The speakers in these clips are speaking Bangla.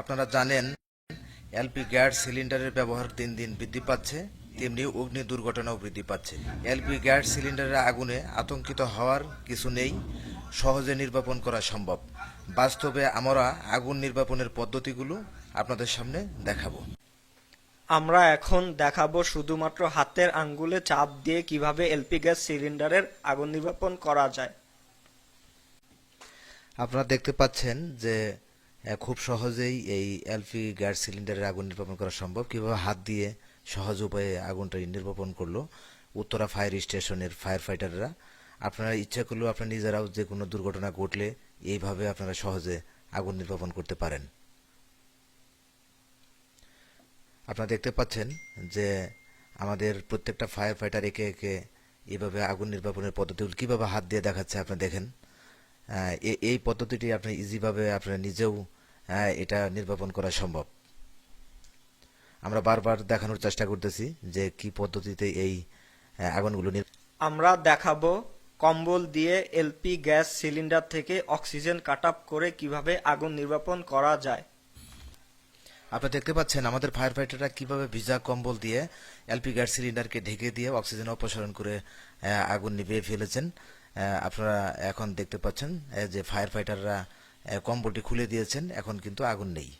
আপনারা জানেন এলপি গ্যাস সিলিন্ডারের ব্যবহার দিন দিন বৃদ্ধি পাচ্ছে তেমনি অগ্নি দুর্ঘটনাও বৃদ্ধি পাচ্ছে। এলপি গ্যাস সিলিন্ডারের আগুনে আতঙ্কিত হওয়ার কিছু নেই সহজে নির্বাপন করা সম্ভব। বাস্তবে আমরা আগুন নির্বাপনের পদ্ধতিগুলো আপনাদের সামনে দেখাবো। আমরা এখন দেখাবো শুধুমাত্র হাতের আঙ্গুলে চাপ দিয়ে কীভাবে এলপি গ্যাস সিলিন্ডারের আগুন নির্বাপন করা যায়। আপনারা দেখতে পাচ্ছেন যে খুব সহজেই এই এলপি গ্যাস সিলিন্ডারের আগুন নির্বাপন করা সম্ভব। কীভাবে হাত দিয়ে সহজ উপায়ে আগুনটা নির্বাপন করল? উত্তরা ফায়ার স্টেশনের ফায়ার ফাইটাররা আপনারা ইচ্ছা করলেও আপনারা নিজেরাও যে কোনো দুর্ঘটনা ঘটলে এইভাবে আপনারা সহজে আগুন নির্বাপন করতে পারেন। আপনারা দেখতে পাচ্ছেন যে আমাদের প্রত্যেকটা ফায়ার ফাইটার একে একে এইভাবে আগুন নির্বাপনের পদ্ধতিগুলো কীভাবে হাত দিয়ে দেখাচ্ছে আপনি দেখেন। এই পদ্ধতিটি আপনি ইজিভাবে আপনার নিজেও এটা নির্বাপন করা সম্ভব। আমরা বারবার দেখানোর চেষ্টা করতেছি যে কি পদ্ধতিতে এই আগুনগুলো আমরা দেখাবো কম্বল দিয়ে এলপি গ্যাস সিলিন্ডার থেকে অক্সিজেন কাট আপ করে কীভাবে আগুন নির্বাপন করা যায়। আপনারা দেখতে পাচ্ছেন আমাদের ফায়ার ফাইটাররা কীভাবে ভিজা কম্বল দিয়ে এলপি গ্যাস সিলিন্ডারকে ঢেকে দিয়ে অক্সিজেন অপসারণ করে আগুন নিভিয়ে ফেলেছেন। আপনারা এখন দেখতে পাচ্ছেন যে ফায়ার ফাইটাররা কম্বলটি খুলে দিয়েছেন এখন কিন্তু আগুন নেই।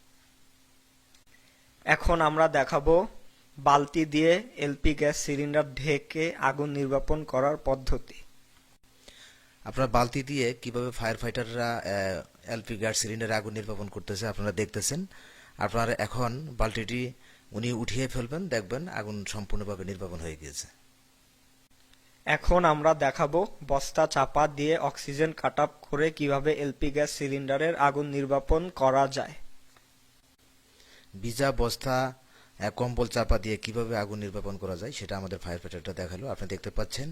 এখন আমরা দেখাবো বালতি দিয়ে এলপি গ্যাস সিলিন্ডার ঢেকে আগুন নির্বাপন করার পদ্ধতি। আপনার বালতি দিয়ে কীভাবে ফায়ার ফাইটাররা এলপি গ্যাস সিলিন্ডারে আগুন নির্বাপন করতেছে আপনারা দেখতেছেন। আপনারা এখন বালতিটি উনি উঠিয়ে ফেলবেন দেখবেন আগুন সম্পূর্ণভাবে নির্বাপন হয়ে গিয়েছে। এখন আমরা দেখাবো বস্তা চাপা দিয়ে অক্সিজেন কাট আপ করে কীভাবে এলপি গ্যাস সিলিন্ডারের আগুন নির্বাপন করা যায়। ভিজা বস্তা কম্বল চাপা দিয়ে কীভাবে আগুন নির্বাপন করা যায় সেটা আমাদের ফায়ার ফাইটারটা দেখাল। আপনি দেখতে পাচ্ছেন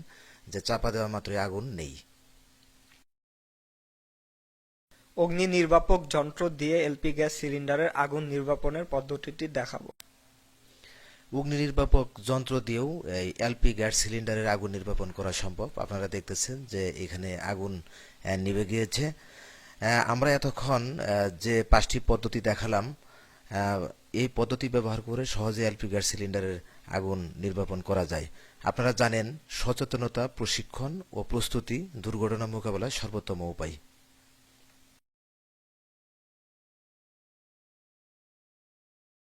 যে চাপা দেওয়া মাত্রই আগুন নেই। অগ্নি নির্বাপক যন্ত্র দিয়ে এলপি গ্যাস সিলিন্ডারের আগুন নির্বাপনের পদ্ধতিটি দেখাবো। অগ্নি নির্বাপক যন্ত্র দিয়েও এই এলপি গ্যাস সিলিন্ডারের আগুন নির্বাপন করা সম্ভব। আপনারা দেখতেছেন যে এখানে আগুন নিভে গিয়েছে। আমরা এতক্ষণ যে পাঁচটি পদ্ধতি দেখালাম এই পদ্ধতি ব্যবহার করে সহজে এলপি গ্যাস সিলিন্ডারের আগুন নির্বাপন করা যায়। আপনারা জানেন, সচেতনতা, প্রশিক্ষণ ও প্রস্তুতি দুর্ঘটনা মোকাবেলার সর্বোত্তম উপায়।